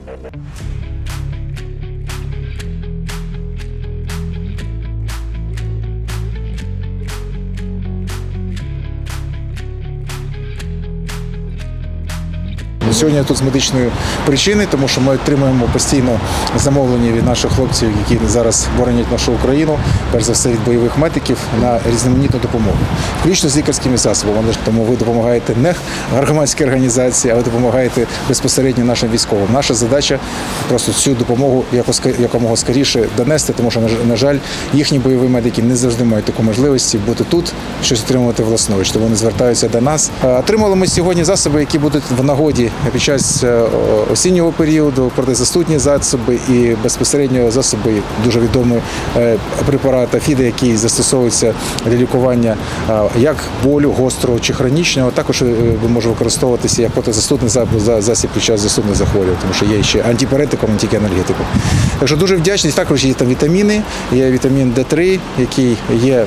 Thank you. Сьогодні я тут з медичної причини, тому що ми отримуємо постійно замовлення від наших хлопців, які зараз боронять нашу Україну, перш за все від бойових медиків на різноманітну допомогу, включно з лікарськими засобами. Тому ви допомагаєте не громадській організації, а ви допомагаєте безпосередньо нашим військовим. Наша задача просто цю допомогу якомога скоріше донести, тому що на жаль, їхні бойові медики не завжди мають таку можливість бути тут, щось отримувати власноруч. Тому вони звертаються до нас. Е, Отримали ми сьогодні засоби, які будуть в нагоді під час е, осіннього періоду, протизастудні засоби і безпосередньо засоби дуже відомий е, препарат Афіда, який застосовується для лікування е, як болю гострого чи хронічного. Також е, може використовуватися як протизастудний за- за- засіб під час застудних захворювань, тому що є ще антипаретиком, не тільки анальгетиком. Так що дуже вдячний. Також є там вітаміни, є вітамін Д3, який є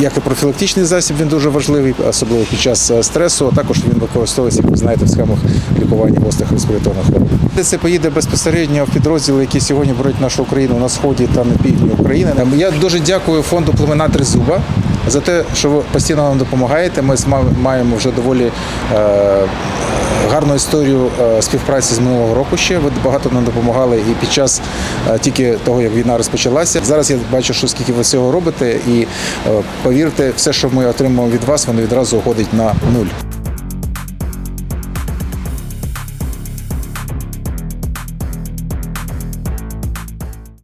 як і профілактичний засіб, він дуже важливий, особливо під час е, стресу. А також він використовується, як ви знаєте, в схемах лікування гострих респіраторних хвороб. Це поїде безпосередньо в підрозділи, які сьогодні борють нашу Україну на сході та на півдні України. Ем, Я дуже дякую фонду Племена Тризуба за те, що ви постійно нам допомагаєте. Ми маємо вже доволі. Е- гарну історію е, співпраці з минулого року ще. Ви багато нам допомагали і під час е, тільки того, як війна розпочалася. Зараз я бачу, що скільки ви цього робите, і повірте, все, що ми отримуємо від вас, воно відразу уходить на нуль.